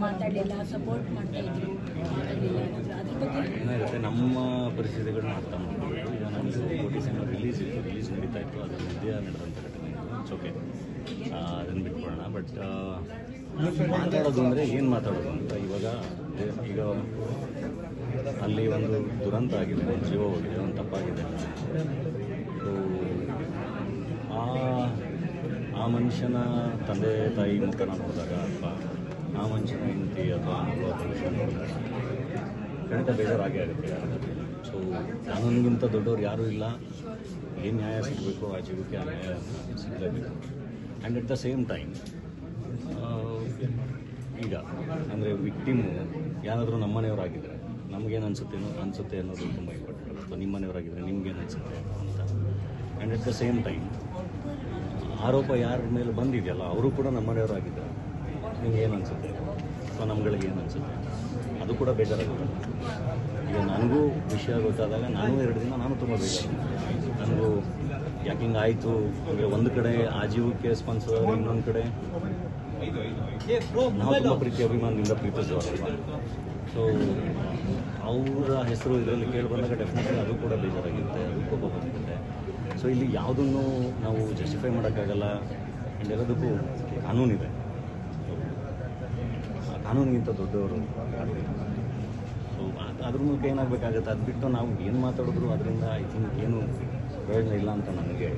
ಮಾತಾಡಲಿಲ್ಲ ನಮ್ಮ ಪರಿಸ್ಥಿತಿಗಳನ್ನ ಅರ್ಥ ಮಾಡ್ಕೊಂಡು ಈಗ ಸಿನಿಮಾ ರಿಲೀಸ್ ಇತ್ತು ರಿಲೀಸ್ ನಡೀತಾ ಇತ್ತು. ಅದ್ರ ಮಧ್ಯ ನಡೆದಂಥ ಘಟನೆ ಇಟ್ಸ್ ಓಕೆ ಅದನ್ನು ಬಿಟ್ಕೊಳ್ಳೋಣ. ಬಟ್ ಮಾತಾಡೋದು ಅಂದರೆ ಏನು ಮಾತಾಡೋದು ಅಂತ ಇವಾಗ ಈಗ ಅಲ್ಲಿ ಒಂದು ದುರಂತ ಆಗಿದೆ, ಜೀವ ಹೋಗಿದೆ, ಒಂದು ತಪ್ಪಾಗಿದೆ. ಮನುಷ್ಯನ ತಂದೆ ತಾಯಿ ಮುಖನ ನೋಡಿದಾಗ ಅಥವಾ ಆ ಮನುಷ್ಯನ ಹೆಂಡತಿ ಅಥವಾ ಮಗಳು ಅಥವಾ ನೋಡಿದಾಗ ಖಂಡಿತ ಬೇಜಾರಾಗೇ ಆಗುತ್ತೆ. ಸೊ ಕಾನೂನಿಗಿಂತ ದೊಡ್ಡವ್ರು ಯಾರೂ ಇಲ್ಲ. ಏನು ನ್ಯಾಯ ಸಿಗಬೇಕು? ಆ ಜೀವಕ್ಕೆ ಆ ನ್ಯಾಯ ಸಿಗಲೇಬೇಕು and at the same time ಈಗ ಅಂದರೆ ವಿಕ್ಟಿಮು ಯಾರಾದರೂ ನಮ್ಮನೆಯವರಾಗಿದ್ದರೆ ನಮಗೇನು ಅನಿಸುತ್ತೆ ಅನಿಸುತ್ತೆ ಅನ್ನೋದು ತುಂಬ ಇಂಪಾರ್ಟೆಂಟ್ ಅಥವಾ ನಿಮ್ಮನೆಯವರಾಗಿದ್ದರೆ ನಿಮ್ಗೇನು ಅನಿಸುತ್ತೆ ಅಂತ. And at the same time ಆರೋಪ ಯಾರ ಮೇಲೆ ಬಂದಿದೆಯಲ್ಲ ಅವರು ಕೂಡ ನಮ್ಮನೆಯವರಾಗಿದ್ದಾರೆ ನಿಮ್ಗೆ ಏನು ಅನಿಸುತ್ತೆ? ಅಥವಾ ನಮ್ಗಳಿಗೆ ಏನು ಅನಿಸುತ್ತೆ? ಅದು ಕೂಡ ಬೇಜಾರಾಗುತ್ತೆ. ಈಗ ನನಗೂ ವಿಷಯ ಗೊತ್ತಾದಾಗ ನಾನು ಎರಡು ದಿನ ನಾನು ತುಂಬ ಬೇಜಾರು ನನಗೂ ಯಾಕೆ ಹಿಂಗೆ ಆಯಿತು ಅಂದರೆ ಒಂದು ಕಡೆ ಆ ಜೀವಕ್ಕೆ ಸ್ಪಂದಿಸೋದ್ರೆ ಇನ್ನೊಂದು ಕಡೆ ನಾವು ತುಂಬ ಪ್ರೀತಿ ಅಭಿಮಾನದಿಂದ ಪ್ರೀತಿಸುವ ಸೊ ಅವರ ಹೆಸರು ಇದರಲ್ಲಿ ಕೇಳಿ ಬಂದಾಗ ಡೆಫಿನೆಟ್ಲಿ ಅದು ಕೂಡ ಬೇಜಾರಾಗಿರುತ್ತೆ, ಅದು ಕೋಪ ಬಂದಿರುತ್ತೆ ಸೊ ಇಲ್ಲಿ ಯಾವುದನ್ನು ನಾವು ಜಸ್ಟಿಫೈ ಮಾಡೋಕ್ಕಾಗಲ್ಲ ಆ್ಯಂಡ್ ಎಲ್ಲದಕ್ಕೂ ಕಾನೂನಿದೆ ಆ ಕಾನೂನಿಗಿಂತ ದೊಡ್ಡವರು ಸೊ ಅದ್ರ ಮೂಲಕ ಏನಾಗಬೇಕಾಗತ್ತೆ? ಅದು ಬಿಟ್ಟು ನಾವು ಏನು ಮಾತಾಡಿದ್ರು ಅದರಿಂದ ಐ ಥಿಂಕ್ ಏನು ಪ್ರಯೋಜನ ಇಲ್ಲ ಅಂತ ನನಗೆ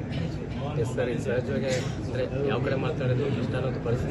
ಸರ್ ಸಹಜವಾಗಿ ಅಂದರೆ ಯಾವ ಕಡೆ ಮಾತಾಡೋದು ಇಷ್ಟ ಅನ್ನೋದು ಪರಿಸ್ಥಿತಿ